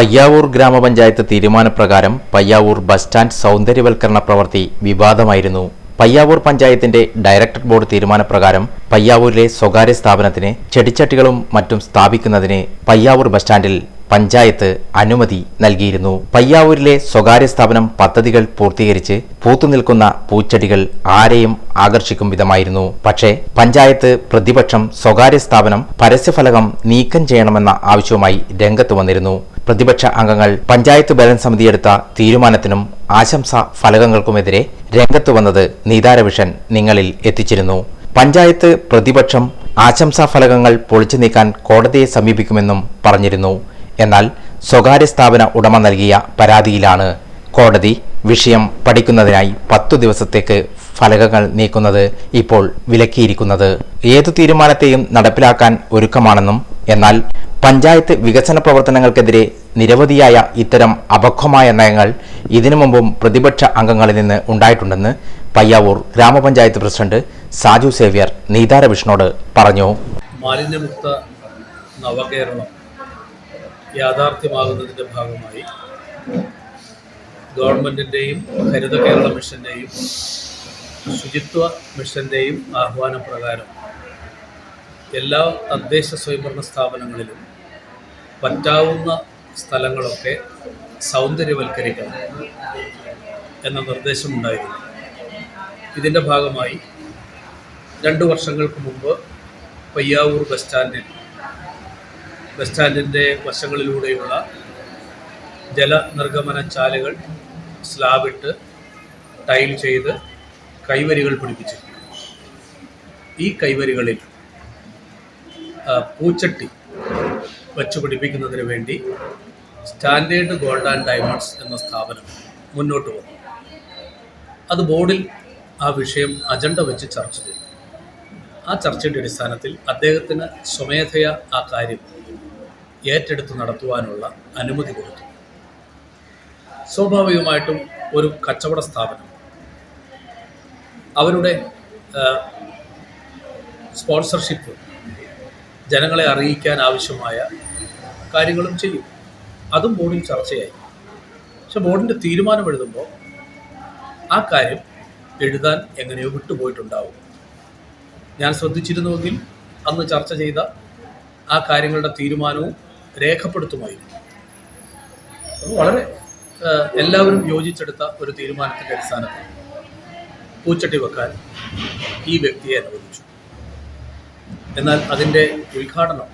പയ്യാവൂർ ഗ്രാമപഞ്ചായത്ത് തീരുമാനപ്രകാരം Payyavoor bus stand സൗന്ദര്യവൽക്കരണ പ്രവൃത്തി വിവാദമായിരുന്നു. പയ്യാവൂർ പഞ്ചായത്തിന്റെ ഡയറക്ടർ ബോർഡ് തീരുമാനപ്രകാരം പയ്യാവൂരിലെ സ്വകാര്യ സ്ഥാപനത്തിന് ചെടിച്ചട്ടികളും മറ്റും സ്ഥാപിക്കുന്നതിന് പയ്യാവൂർ ബസ് സ്റ്റാൻഡിൽ പഞ്ചായത്ത് അനുമതി നൽകിയിരുന്നു. പയ്യാവൂരിലെ സ്വകാര്യ സ്ഥാപനം പദ്ധതികൾ പൂർത്തീകരിച്ച് പൂത്തുനിൽക്കുന്ന പൂച്ചെടികൾ ആരെയും ആകർഷിക്കും വിധമായിരുന്നു. പക്ഷേ പഞ്ചായത്ത് പ്രതിപക്ഷം സ്വകാര്യ സ്ഥാപനം പരസ്യഫലകം നീക്കം ചെയ്യണമെന്ന ആവശ്യവുമായി രംഗത്ത് വന്നിരുന്നു. പ്രതിപക്ഷ അംഗങ്ങൾ പഞ്ചായത്ത് ഭരണസമിതി എടുത്ത തീരുമാനത്തിനും ആശംസ ഫലകങ്ങൾക്കുമെതിരെ രംഗത്ത് വന്നത് നീതാരവിഷൻ നിങ്ങളിൽ എത്തിച്ചിരുന്നു. പഞ്ചായത്ത് പ്രതിപക്ഷം ആശംസാ ഫലകങ്ങൾ പൊളിച്ചു നീക്കാൻ കോടതിയെ സമീപിക്കുമെന്നും പറഞ്ഞിരുന്നു. എന്നാൽ സ്വകാര്യ സ്ഥാപന ഉടമ നൽകിയ പരാതിയിലാണ് കോടതി വിഷയം പഠിക്കുന്നതിനായി പത്തു ദിവസത്തേക്ക് ഫലകങ്ങൾ നീക്കുന്നത് ഇപ്പോൾ വിലക്കിയിരിക്കുന്നത്. ഏതു തീരുമാനത്തെയും നടപ്പിലാക്കാൻ ഒരുക്കമാണെന്നും എന്നാൽ പഞ്ചായത്ത് വികസന പ്രവർത്തനങ്ങൾക്കെതിരെ നിരവധിയായ ഇത്തരം അപക്വമായ നയങ്ങൾ ഇതിനു മുമ്പും പ്രതിപക്ഷ അംഗങ്ങളിൽ നിന്ന് ഉണ്ടായിട്ടുണ്ടെന്ന് പയ്യാവൂർ ഗ്രാമപഞ്ചായത്ത് പ്രസിഡന്റ് സാജു സേവ്യർ നീതാര വിഷ്ണോട് പറഞ്ഞു. മാലിന്യമുക്ത നവകേരളം യാഥാർത്ഥ്യമാകുന്നതിന്റെ ഭാഗമായി ഗവൺമെന്റിന്റെയും ഹരിത കേരള മിഷന്റെയും ശുചിത്വ മിഷന്റെയും ആഹ്വാനപ്രകാരം എല്ലാ തദ്ദേശ സ്വയംഭരണ സ്ഥാപനങ്ങളിലും പറ്റാവുന്ന സ്ഥലങ്ങളൊക്കെ സൗന്ദര്യവൽക്കരിക്കണം എന്ന നിർദ്ദേശമുണ്ടായിരുന്നു. ഇതിന്റെ ഭാഗമായി രണ്ട് വർഷങ്ങൾക്ക് മുമ്പ് പയ്യാവൂർ ബസ് സ്റ്റാൻഡിൽ ബസ് സ്റ്റാൻഡിന്റെ വശങ്ങളിലൂടെയുള്ള ജലനിർഗമന ചാലുകൾ സ്ലാബിട്ട് ടൈൽ ചെയ്ത് കൈവരികൾ പിടിപ്പിച്ചിട്ടുണ്ട് ഈ കൈവരികളിൽ പൂച്ചട്ടി വച്ചു പിടിപ്പിക്കുന്നതിന് വേണ്ടി സ്റ്റാൻഡേർഡ് ഗോൾഡ് ആൻഡ് ഡയമണ്ട്സ് എന്ന സ്ഥാപനം മുന്നോട്ട് വന്നു അത് ബോർഡിൽ ആ വിഷയം അജണ്ട വെച്ച് ചർച്ച ചെയ്തു ആ ചർച്ചയുടെ അടിസ്ഥാനത്തിൽ അദ്ദേഹത്തിന് സ്വമേധയാ ആ കാര്യം ഏറ്റെടുത്ത് നടത്തുവാനുള്ള അനുമതി കൊടുത്തു. സ്വാഭാവികമായിട്ടും ഒരു കച്ചവട സ്ഥാപനം. അവരുടെ സ്പോൺസർഷിപ്പ് ജനങ്ങളെ അറിയിക്കാൻ ആവശ്യമായ കാര്യങ്ങളും ചെയ്യും. അതും ബോർഡിൽ ചർച്ചയായി. പക്ഷെ ബോർഡിന്റെ തീരുമാനം എഴുതുമ്പോൾ ആ കാര്യം എഴുതാൻ എങ്ങനെയോ വിട്ടുപോയിട്ടുണ്ടാവും. ഞാൻ ശ്രദ്ധിച്ചിരുന്നുവെങ്കിൽ അന്ന് ചർച്ച ചെയ്ത ആ കാര്യങ്ങളുടെ തീരുമാനവും രേഖപ്പെടുത്തുമായിരുന്നു. അത് വളരെ എല്ലാവരും യോജിച്ചെടുത്ത ഒരു തീരുമാനത്തിന്റെ അടിസ്ഥാനത്തിൽ പൂച്ചട്ടി വെക്കാൻ ഈ വ്യക്തിയെ അനുവദിച്ചു. എന്നാൽ അതിന്റെ ഉദ്ഘാടനം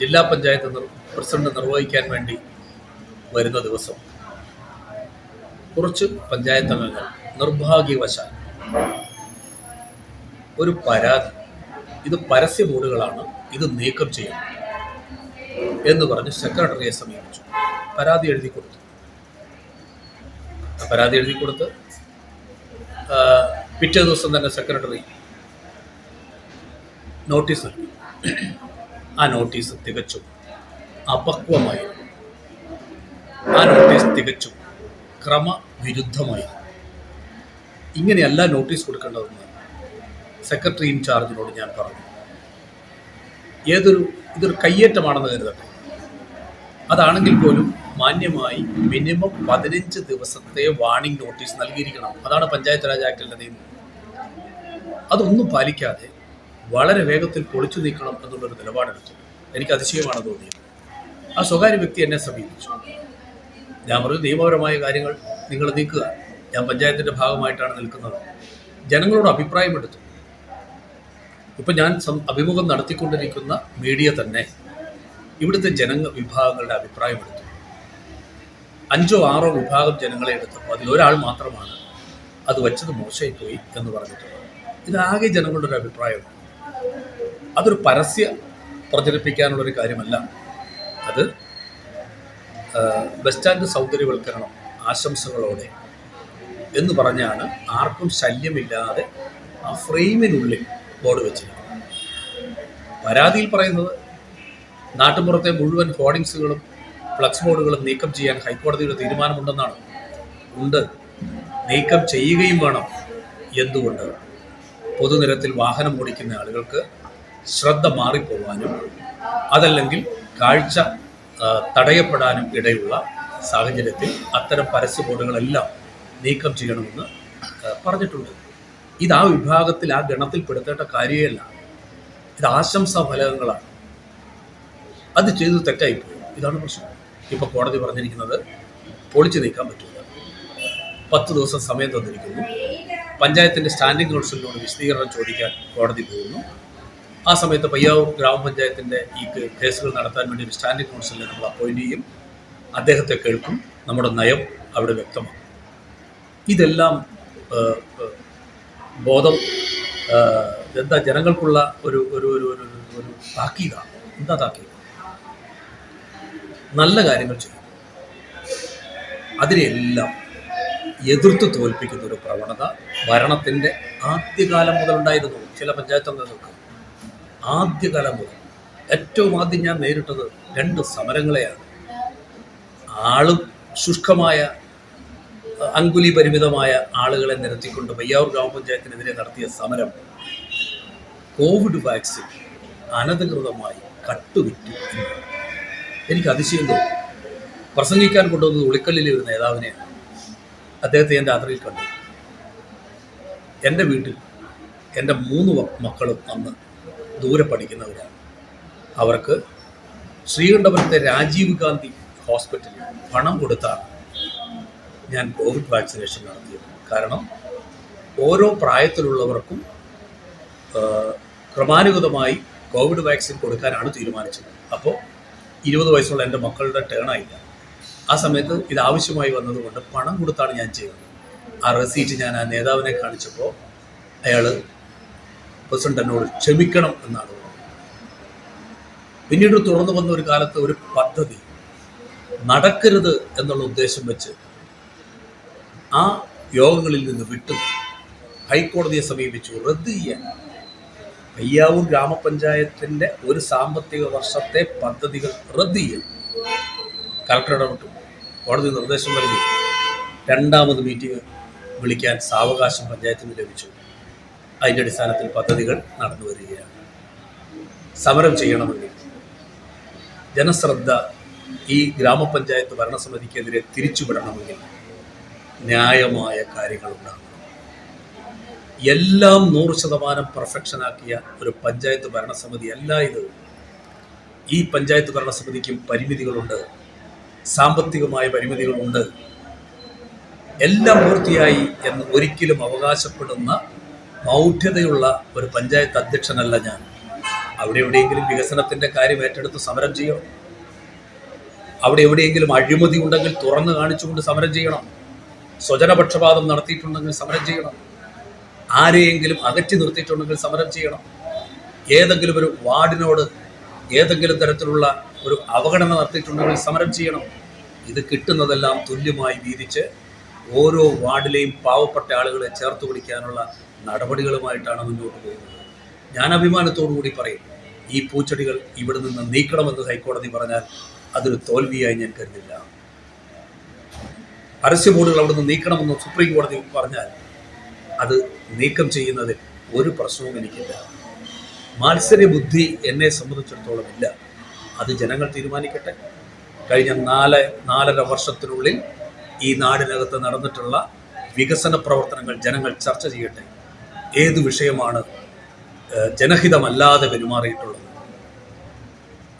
ജില്ലാ പഞ്ചായത്ത് പ്രസിഡന്റ് നിർവഹിക്കാൻ വേണ്ടി വരുന്ന ദിവസം കുറച്ച് പഞ്ചായത്ത് അംഗങ്ങൾ നിർഭാഗ്യവശാൽ ഒരു പരാതി ഇത് പരസ്യ ബോർഡുകളാണ് ഇത് നീക്കം ചെയ്യണം എന്ന് പറഞ്ഞ് സെക്രട്ടറിയെ സമീപിച്ചു. പരാതി എഴുതി കൊടുത്തു. പരാതി എഴുതി കൊടുത്ത് പിറ്റേ ദിവസം തന്നെ സെക്രട്ടറി നോട്ടീസ് നൽകി ആ നോട്ടീസ് തികച്ചും അപക്വമായി ആ നോട്ടീസ് തികച്ചും ക്രമവിരുദ്ധമായി ഇങ്ങനെയല്ല നോട്ടീസ് കൊടുക്കേണ്ടതെന്ന് സെക്രട്ടറി ഇൻചാർജിനോട് ഞാൻ പറഞ്ഞു. ഏതൊരു ഇതൊരു കയ്യേറ്റമാണെന്ന് കരുതട്ടെ. അതാണെങ്കിൽ പോലും മാന്യമായി മിനിമം പതിനഞ്ച് ദിവസത്തെ വാണിംഗ് നോട്ടീസ് നൽകിയിരിക്കണം. അതാണ് പഞ്ചായത്ത് രാജ് ആക്ടിന്റെ നിയമം. അതൊന്നും പാലിക്കാതെ വളരെ വേഗത്തിൽ പൊളിച്ചു നീക്കണം എന്നുള്ളൊരു നിലപാടെടുത്തു എനിക്ക് അതിശയമാണ് തോന്നിയത്. ആ സ്വകാര്യ വ്യക്തി എന്നെ സമീപിച്ചു. ഞാൻ പറഞ്ഞു നിയമപരമായ കാര്യങ്ങൾ നിങ്ങൾ നീക്കുക. ഞാൻ പഞ്ചായത്തിന്റെ ഭാഗമായിട്ടാണ് നിൽക്കുന്നത്. ജനങ്ങളോട് അഭിപ്രായം എടുത്തു. ഇപ്പം ഞാൻ അഭിമുഖം നടത്തിക്കൊണ്ടിരിക്കുന്ന മീഡിയ തന്നെ ഇവിടുത്തെ ജനങ്ങ വിഭാഗങ്ങളുടെ അഭിപ്രായം എടുത്തു. അഞ്ചോ ആറോ വിഭാഗം ജനങ്ങളെ എടുത്തപ്പോൾ അതിലൊരാൾ മാത്രമാണ് അത് വെച്ചത് മോശമായി പോയി എന്ന് പറഞ്ഞിട്ടുള്ളത്. ഇതാകെ ജനങ്ങളുടെ ഒരു അഭിപ്രായമാണ്. അതൊരു പരസ്യ പ്രചരിപ്പിക്കാനുള്ളൊരു കാര്യമല്ല. അത് ബസ് സ്റ്റാൻഡ് സൗന്ദര്യവൽക്കരണം ആശംസകളോടെ എന്ന് പറഞ്ഞാണ് ആർക്കും ശല്യമില്ലാതെ ആ ഫ്രെയിമിനുള്ളിൽ ബോർഡ് വെച്ചിരിക്കുന്നത്. പരാതിയിൽ പറയുന്നത് നാട്ടുപുറത്തെ മുഴുവൻ ഹോർഡിങ്സുകളും ഫ്ലക്സ് ബോർഡുകളും നീക്കം ചെയ്യാൻ ഹൈക്കോടതിയുടെ തീരുമാനമുണ്ടെന്നാണ്. ഉണ്ട്. നീക്കം ചെയ്യുകയും വേണം. എന്തുകൊണ്ട്? പൊതുനിരത്തിൽ വാഹനം ഓടിക്കുന്ന ആളുകൾക്ക് ശ്രദ്ധ മാറിപ്പോവാനും അതല്ലെങ്കിൽ കാഴ്ച തടയപ്പെടാനും ഇടയുള്ള സാഹചര്യത്തിൽ അത്തരം പരസ്യ ബോർഡുകളെല്ലാം നീക്കം ചെയ്യണമെന്ന് പറഞ്ഞിട്ടുണ്ട്. ഇത് ആ വിഭാഗത്തിൽ ആ ഗണത്തിൽ പെടുത്തേണ്ട കാര്യമല്ല. ഇത് ആശംസാ ഫലകങ്ങളാണ്. അത് ചെയ്തു തെറ്റായിപ്പോയി. ഇതാണ് പ്രശ്നം. ഇപ്പോൾ കോടതി പറഞ്ഞിരിക്കുന്നത് പൊളിച്ചു നീക്കാൻ പറ്റില്ല. പത്ത് ദിവസം സമയം തന്നിരിക്കുന്നു. പഞ്ചായത്തിന്റെ സ്റ്റാൻഡിംഗ് കൗൺസിലിനോട് വിശദീകരണം ചോദിക്കാൻ കോടതി പോകുന്നു. ആ സമയത്ത് പയ്യാവൂർ ഗ്രാമപഞ്ചായത്തിന്റെ ഈ കേസുകൾ നടത്താൻ വേണ്ടി ഒരു സ്റ്റാൻഡിംഗ് കൗൺസിലിനെ നമ്മൾ അപ്പോയിന്റ് ചെയ്യും. അദ്ദേഹത്തെ കേൾക്കും. നമ്മുടെ നയം അവിടെ വ്യക്തമാക്കും ഇതെല്ലാം ബോധം എന്താ ജനങ്ങൾക്കുള്ള ഒരു ഒരു ഒരു ഒരു- ഒരു താക്കീതാണ് എന്താ താക്കീത്? നല്ല കാര്യങ്ങൾ ചെയ്യും. അതിനെയെല്ലാം എതിർത്ത് തോൽപ്പിക്കുന്ന ഒരു പ്രവണത ഭരണത്തിന്റെ ആദ്യകാലം മുതലുണ്ടായിരുന്നു ചില പഞ്ചായത്ത് അംഗങ്ങൾക്ക്. ആദ്യകാലം മുതൽ. ഏറ്റവും ആദ്യം ഞാൻ നേരിട്ടത് രണ്ട് സമരങ്ങളെയാണ്. ആളും ശുഷ്കമായ അങ്കുലി പരിമിതമായ ആളുകളെ നിരത്തിക്കൊണ്ട് വയ്യാവൂർ ഗ്രാമപഞ്ചായത്തിനെതിരെ നടത്തിയ സമരം കോവിഡ് വാക്സിൻ അനധികൃതമായി കട്ടുവിറ്റു എനിക്ക് അതിശയം പ്രസംഗിക്കാൻ കൊണ്ടുവന്നത് ഉളിക്കല്ലിലെ ഒരു നേതാവിനെയാണ്. അദ്ദേഹത്തെ ഞാൻ രാത്രിയിൽ കണ്ടു. എന്റെ വീട്ടിൽ എന്റെ മൂന്ന് മക്കളും അന്ന് ദൂരെ പഠിക്കുന്നവരാണ്. അവർക്ക് ശ്രീകണ്ഠപുരത്തെ രാജീവ് ഗാന്ധി ഹോസ്പിറ്റലിൽ പണം കൊടുത്താണ് ഞാൻ കോവിഡ് വാക്സിനേഷൻ നടത്തിയത്. കാരണം ഓരോ പ്രായത്തിലുള്ളവർക്കും ക്രമാനുഗതമായി കോവിഡ് വാക്സിൻ കൊടുക്കാനാണ് തീരുമാനിച്ചത്. അപ്പോൾ ഇരുപത് വയസ്സുള്ള എന്റെ മക്കളുടെ ടേൺ ആയില്ല. ആ സമയത്ത് ഇത് ആവശ്യമായി വന്നതുകൊണ്ട് പണം കൊടുത്താണ് ഞാൻ ചെയ്തത്. ആ റെസീറ്റ് ഞാൻ ആ നേതാവിനെ കാണിച്ചപ്പോൾ അയാൾ പ്രസിഡന്റ് എന്നോട് ക്ഷമിക്കണം എന്നാണ് പിന്നീട് തുടർന്ന് വന്ന ഒരു കാലത്ത് ഒരു പദ്ധതി നടക്കരുത് എന്നുള്ള ഉദ്ദേശം വെച്ച് ആ യോഗങ്ങളിൽ നിന്ന് വിട്ടു ഹൈക്കോടതിയെ സമീപിച്ചു റദ്ദ് ചെയ്യാൻ. പയ്യാവൂർ ഗ്രാമപഞ്ചായത്തിന്റെ ഒരു സാമ്പത്തിക വർഷത്തെ പദ്ധതികൾ റദ്ദ് ചെയ്യാൻ കളക്ടർ ഇടപെട്ടു കോടതി നിർദ്ദേശം നൽകി. രണ്ടാമത് മീറ്റിംഗ് വിളിക്കാൻ സാവകാശം പഞ്ചായത്തിന് ലഭിച്ചു. അതിന്റെ അടിസ്ഥാനത്തിൽ പദ്ധതികൾ നടന്നു വരികയാണ്. സമരം ചെയ്യണമെങ്കിൽ ജനശ്രദ്ധ ഈ ഗ്രാമപഞ്ചായത്ത് ഭരണസമിതിക്കെതിരെ തിരിച്ചുവിടണമെങ്കിൽ ന്യായമായ കാര്യങ്ങളുണ്ടാകണം എല്ലാം നൂറ് ശതമാനം പെർഫെക്ഷനാക്കിയ ഒരു പഞ്ചായത്ത് ഭരണസമിതി അല്ല ഇത്. ഈ പഞ്ചായത്ത് ഭരണസമിതിക്കും പരിമിതികളുണ്ട്. സാമ്പത്തികമായ പരിമിതികളുണ്ട്. എല്ലാം പൂർത്തിയായി എന്ന് ഒരിക്കലും അവകാശപ്പെടുന്ന മൗഢ്യതയുള്ള ഒരു പഞ്ചായത്ത് അധ്യക്ഷനല്ല ഞാൻ. അവിടെ എവിടെയെങ്കിലും വികസനത്തിന്റെ കാര്യം ഏറ്റെടുത്ത് സമരം ചെയ്യണം. അവിടെ എവിടെയെങ്കിലും അഴിമതി ഉണ്ടെങ്കിൽ തുറന്നു കാണിച്ചുകൊണ്ട് സമരം ചെയ്യണം. സ്വജനപക്ഷപാതം നടത്തിയിട്ടുണ്ടെങ്കിൽ സമരം ചെയ്യണം. ആരെയെങ്കിലും അകറ്റി നിർത്തിയിട്ടുണ്ടെങ്കിൽ സമരം ചെയ്യണം. ഏതെങ്കിലും ഒരു വാർഡിനോട് ഏതെങ്കിലും തരത്തിലുള്ള ഒരു അവഗണന നടത്തിയിട്ടുണ്ടെങ്കിൽ സമരം ചെയ്യണം. ഇത് കിട്ടുന്നതെല്ലാം തുല്യമായി വീതിച്ച് ഓരോ വാർഡിലെയും പാവപ്പെട്ട ആളുകളെ ചേർത്ത് പിടിക്കാനുള്ള നടപടികളുമായിട്ടാണ് മുന്നോട്ട് പോകുന്നത്. ഞാൻ അഭിമാനത്തോടു കൂടി പറയും ഈ പൂച്ചെടികൾ ഇവിടെ നിന്ന് നീക്കണമെന്ന് ഹൈക്കോടതി പറഞ്ഞാൽ അതൊരു തോൽവിയായി ഞാൻ കരുതില്ല. പരസ്യ ബോർഡുകൾ അവിടെ നിന്ന് നീക്കണമെന്ന് സുപ്രീം കോടതി പറഞ്ഞാൽ അത് നീക്കം ചെയ്യുന്നതിൽ ഒരു പ്രശ്നവും എനിക്കില്ല. മത്സരബുദ്ധി ബുദ്ധി എന്നെ സംബന്ധിച്ചിടത്തോളം ഇല്ല. അത് ജനങ്ങൾ തീരുമാനിക്കട്ടെ. കഴിഞ്ഞ നാല് നാലര വർഷത്തിനുള്ളിൽ ഈ നാടിനകത്ത് നടന്നിട്ടുള്ള വികസന പ്രവർത്തനങ്ങൾ ജനങ്ങൾ ചർച്ച ചെയ്യട്ടെ. ഏത് വിഷയമാണ് ജനഹിതമല്ലാതെ പെരുമാറിയിട്ടുള്ളത്?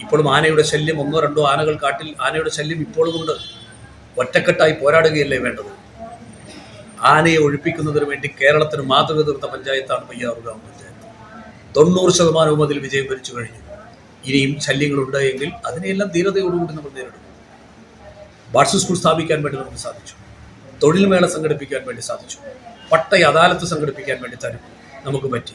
ഇപ്പോഴും ആനയുടെ ശല്യം ഒന്നോ രണ്ടോ ആനകൾ കാട്ടിൽ ആനയുടെ ശല്യം ഇപ്പോഴും കൊണ്ട് ഒറ്റക്കെട്ടായി പോരാടുകയല്ലേ വേണ്ടത്? ആനയെ ഒഴിപ്പിക്കുന്നതിന് വേണ്ടി കേരളത്തിന് മാതൃക തീർത്ത പഞ്ചായത്താണ് പയ്യാറു ഗ്രാമ പഞ്ചായത്ത് തൊണ്ണൂറ് ശതമാനവും അതിൽ വിജയം വരിച്ചു കഴിഞ്ഞു. ഇനിയും ശല്യങ്ങളുണ്ട് എങ്കിൽ അതിനെയെല്ലാം ധീരതയോടുകൂടി നമ്മൾ നേരിടും. വാട്സ് സ്കൂൾ സ്ഥാപിക്കാൻ വേണ്ടി നമുക്ക് സാധിച്ചു. തൊഴിൽ മേള സംഘടിപ്പിക്കാൻ വേണ്ടി സാധിച്ചു. പട്ടയ അദാലത്ത് സംഘടിപ്പിക്കാൻ വേണ്ടി തരും നമുക്ക് പറ്റി.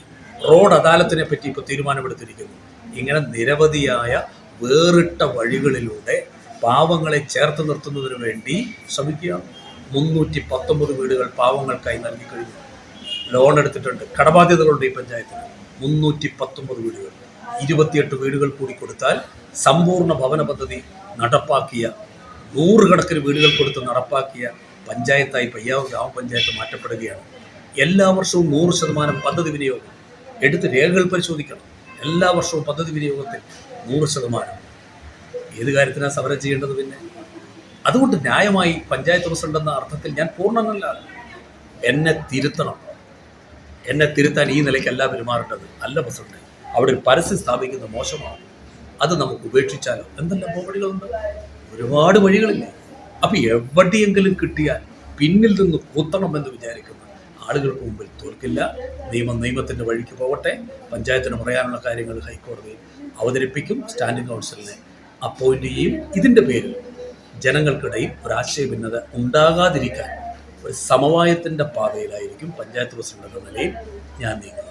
റോഡ് അദാലത്തിനെ പറ്റി ഇപ്പോൾ തീരുമാനമെടുത്തിരിക്കുന്നു. ഇങ്ങനെ നിരവധിയായ വേറിട്ട വഴികളിലൂടെ പാവങ്ങളെ ചേർത്ത് നിർത്തുന്നതിന് വേണ്ടി ശ്രമിക്കുക. മുന്നൂറ്റി പത്തൊമ്പത് വീടുകൾ പാവങ്ങൾക്കായി നൽകി കഴിഞ്ഞു. ലോൺ എടുത്തിട്ടുണ്ട്. കടബാധ്യതകളുണ്ട് ഈ പഞ്ചായത്തിന്. മുന്നൂറ്റി പത്തൊമ്പത് വീടുകൾ. ഇരുപത്തിയെട്ട് വീടുകൾ കൂടി കൊടുത്താൽ സമ്പൂർണ ഭവന പദ്ധതി നടപ്പാക്കിയ നൂറുകണക്കിന് വീടുകൾ കൊടുത്ത് നടപ്പാക്കിയ പഞ്ചായത്തായി പയ്യാവ് ഗ്രാമപഞ്ചായത്ത് മാറ്റപ്പെടുകയാണ്. എല്ലാ വർഷവും നൂറ് ശതമാനം പദ്ധതി വിനിയോഗം. എടുത്ത് രേഖകൾ പരിശോധിക്കണം. എല്ലാ വർഷവും പദ്ധതി വിനിയോഗത്തിൽ നൂറ് ശതമാനം. ഏത് കാര്യത്തിനാണ് സമരം ചെയ്യേണ്ടത് പിന്നെ? അതുകൊണ്ട് ന്യായമായി പഞ്ചായത്ത് പ്രസിഡന്റ് എന്ന അർത്ഥത്തിൽ ഞാൻ പൂർണമല്ല എന്നെ തിരുത്തണം. എന്നെ തിരുത്താൻ ഈ നിലയ്ക്കല്ല പെരുമാറേണ്ടത്. അല്ല പ്രസിഡന്റ് അവിടെ ഒരു പരസ്യം സ്ഥാപിക്കുന്നത് മോശമാണ്. അത് നമുക്ക് ഉപേക്ഷിച്ചാലോ? എന്തെല്ലാം പോവഴികളുണ്ട് ഒരുപാട് വഴികളില്ല? അപ്പൊ എവിടെയെങ്കിലും കിട്ടിയാൽ പിന്നിൽ നിന്ന് കൂത്തണമെന്ന് വിചാരിക്കുന്ന ആളുകൾക്ക് മുമ്പിൽ തോൽക്കില്ല. നിയമം നിയമത്തിന്റെ വഴിക്ക് പോകട്ടെ പഞ്ചായത്തിന് പറയാനുള്ള കാര്യങ്ങൾ ഹൈക്കോടതി അവതരിപ്പിക്കും. സ്റ്റാൻഡിംഗ് കൗൺസിലിനെ അപ്പോയിന്റ് ചെയ്യും. ഇതിന്റെ പേരിൽ ജനങ്ങൾക്കിടയിൽ ഒരു ഭിന്നത ഉണ്ടാകാതിരിക്കാൻ ഒരു സമവായത്തിന്റെ പാതയിലായിരിക്കും പഞ്ചായത്ത് പ്രസിഡന്റ് എന്ന നിലയിൽ ഞാൻ നീങ്ങുന്നത്.